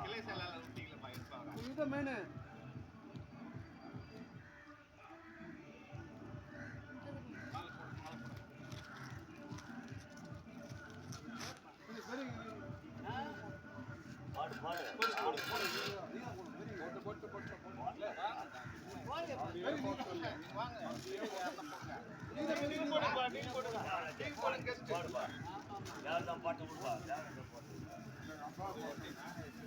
கிளை செயலாளர் விட்டீங்களா இருப்பாங்க இந்த மேனு அவன் நிக்காது அவன் நிக்காது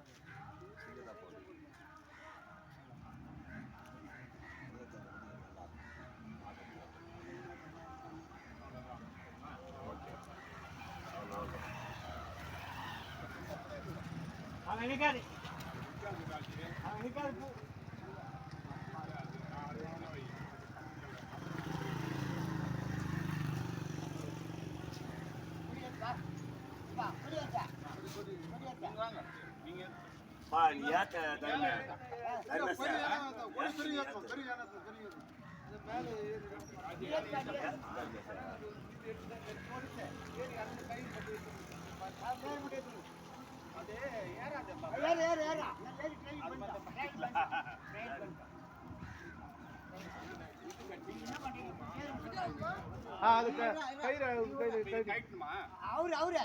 போ நீங்க ஏறு ஏறு ஏறு அதுக்கு கயிறு கயிறு கயிறு அவரு அவரு.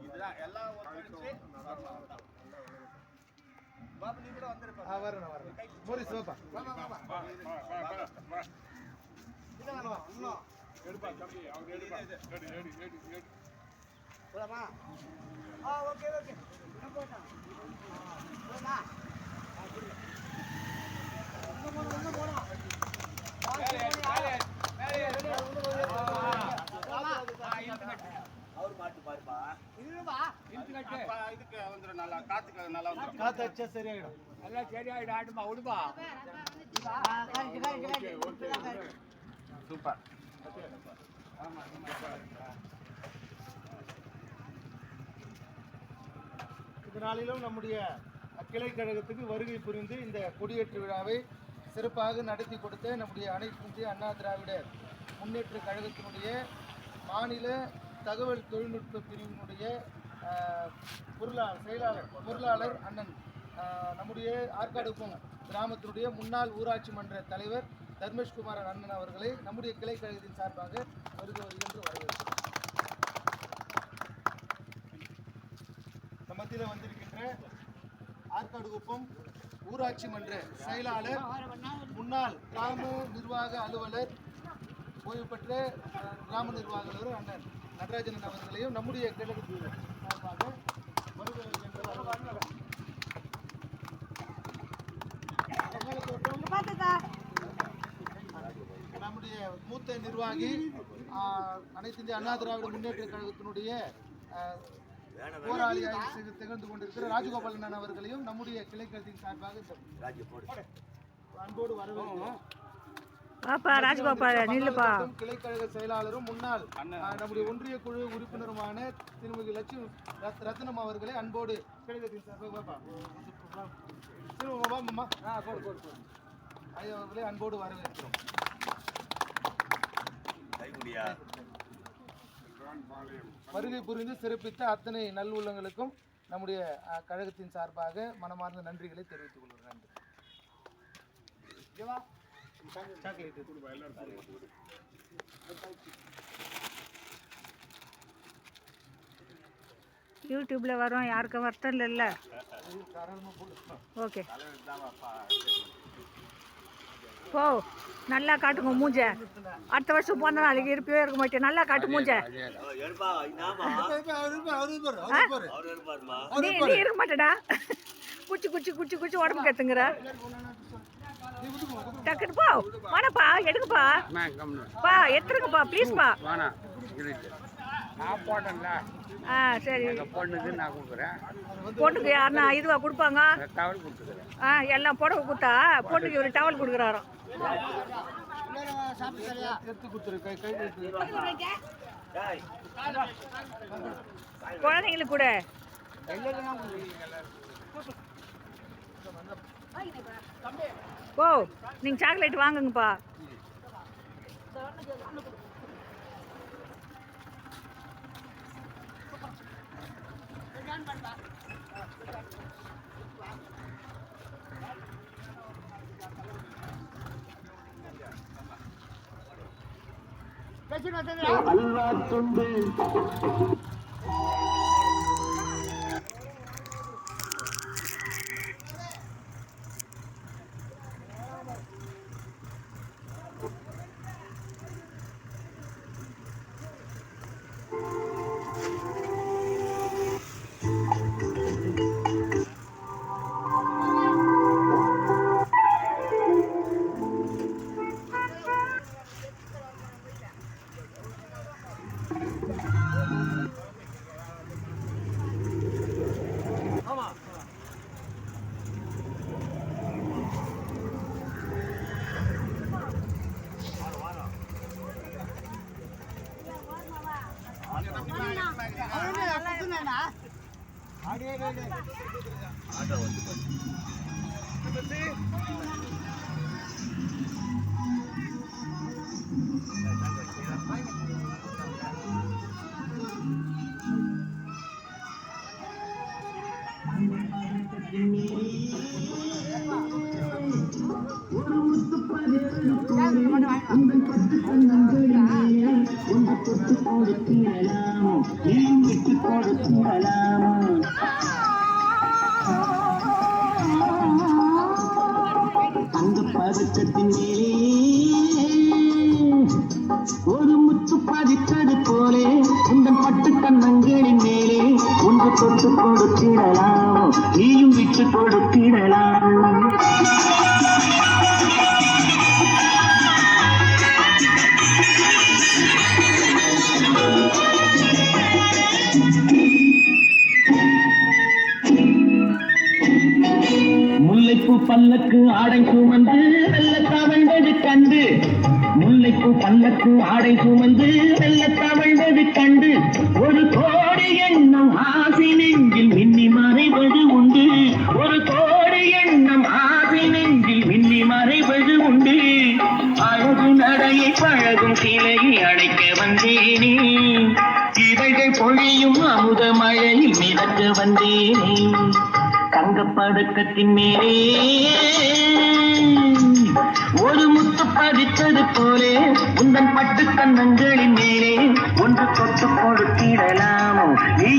இதுதான் எல்லாம் பாபு நீ கூட வந்திருப்ப ஆ வரேன் வரேன் மோரிஸ் எடுப்பா தம்பி எடுப்பா ஓகே ஓகே நான் போட்டேன் போமா இன்னும் போணும் இன்னும் போணும் அப்ப இதுக்கு வந்துரும் நல்லா காத்துக்கு நல்லா வந்துரும் காத்து அடிச்சா சரியாயிடும் சூப்பர் நாளிலும் நம்முடைய கிளை கழகத்துக்கு வருகை புரிந்து இந்த கொடியேற்று விழாவை சிறப்பாக நடத்தி கொடுத்த நம்முடைய அனைத்து இந்திய அண்ணா திராவிட முன்னேற்ற கழகத்தினுடைய மாநில தகவல் தொழில்நுட்ப பிரிவினுடைய பொருளாளர் செயலாளர் பொருளாளர் அண்ணன் நம்முடைய ஆற்காடுப்பம் கிராமத்தினுடைய முன்னாள் ஊராட்சி மன்ற தலைவர் தர்மேஷ்குமாரன் அண்ணன் அவர்களை நம்முடைய கிளை கழகத்தின் சார்பாக வருக வருகின்ற வரவேற்கிறோம். மத்தியில் வந்திருக்கின்ற ஆற்காடு குப்பம் ஊராட்சி மன்ற செயலாளர் முன்னாள் கிராம நிர்வாக அலுவலர் ஓய்வு பெற்ற கிராம நிர்வாக அலுவலர் அண்ணன் நடராஜன் அவர்களையும் நம்முடைய கிழக்கு சார்பாக நம்முடைய மூத்த நிர்வாகி அனைத்து இந்திய அண்ணா திராவிட முன்னேற்ற கழகத்தினுடைய போராளியாக திக- திகழ்ந்து கொண்டிருக்கிற ராஜகோபாலன் அவர்களையும் நம்முடைய கிளைக்கழகத்தின் சார்பாக அன்போடு வரவேற்கிறோம். பாப்பா ராஜகோபால் நில்லுப்பா. மற்றும் கிளைக்கழக செயலாளரும் முன்னாள் நம்முடைய ஒன்றிய குழு உறுப்பினருமான திருமதி லட்சுமி ரத்- ரத்னம் அவர்களை அன்போடு கழகத்தின் சார்பாக அன்போடு வரவேற்கிறோம். வருகை புரிந்து சிறப்பித்த அத்தனை நல்லுள்ளங்களுக்கும் நம்முடைய கழகத்தின் சார்பாக மனமார்ந்த நன்றிகளை தெரிவித்துக் கொள்கிறேன். நன்றி. யூடியூப்ல வரோம் யாருக்கும் வருத்தம் இல்லைல்ல? ஓகே. போ. நல்லா காட்டுங்க மூஞ்ச. அடுத்த வருஷம் பிறந்த நாளைக்கு இருப்பவே இருக்க மாட்டேன். நல்லா காட்டு மூஞ்ச. நீ நீ இருக்க மாட்டேடா. குச்சி குச்சி குச்சி குச்சி உடம்பு கத்துங்கிற. டக்குன்னு போ. வாடப்பா எடுங்கப்பா. பா எடுத்துருங்கப்பா ப்ளீஸ்ப்பா ஆ சரி. பொண்ணுக்கு யாருன்னா இதுவா கொடுப்பாங்க? ஆ எல்லாம் புடவை கொடுத்தா பொண்ணுக்கு ஒரு டவல் கொடுக்குறாராம். எடுத்து கொடுத்துரு கை கை எடுத்து குழந்தைங்களுக்கு கூட. ஓ நீங்கள் சாக்லேட் வாங்குங்கப்பா. अल्लाह तुम भी ఆటో వచ్చి Thank you. அந்த பதக்கத்தின் மேலே ஒரு முத்து பதித்தது போலே உங்கள் பட்டு கண்ணங்களின் மேலே ஒன்று தொட்டு கொடுத்திடலாம் நீயும் விட்டு கொடுத்திடலாம் முல்லைப்பூ பல்லக்கு ஆடை சுமந்து வெள்ளத்தாவண்டது கண்டு முல்லைப்பூ பல்லக்கு ஆடை சுமந்து வெள்ள மறைவது கண்டு ஒரு கோடி எண்ணம் ஆசை நெஞ்சில் மின்னி மறைவது உண்டு. ஒரு கோடி எண்ணம் ஆசை நெஞ்சில் மின்னி மறைவது உண்டு. அழகு நடையை பழகும் சிலையை அடைக்க வந்தேனே. இவைகள் பொழியும் அமுத மழையில் மிதக்க வந்தேனே. தங்கப்பதக்கத்தின் மேலே ஒரு முத்து பதித்தது போலே உந்தன் பட்டு கண்ணங்களின் மேலே ஒன்று தொட்டு கொடுத்திடலாமோ? நீ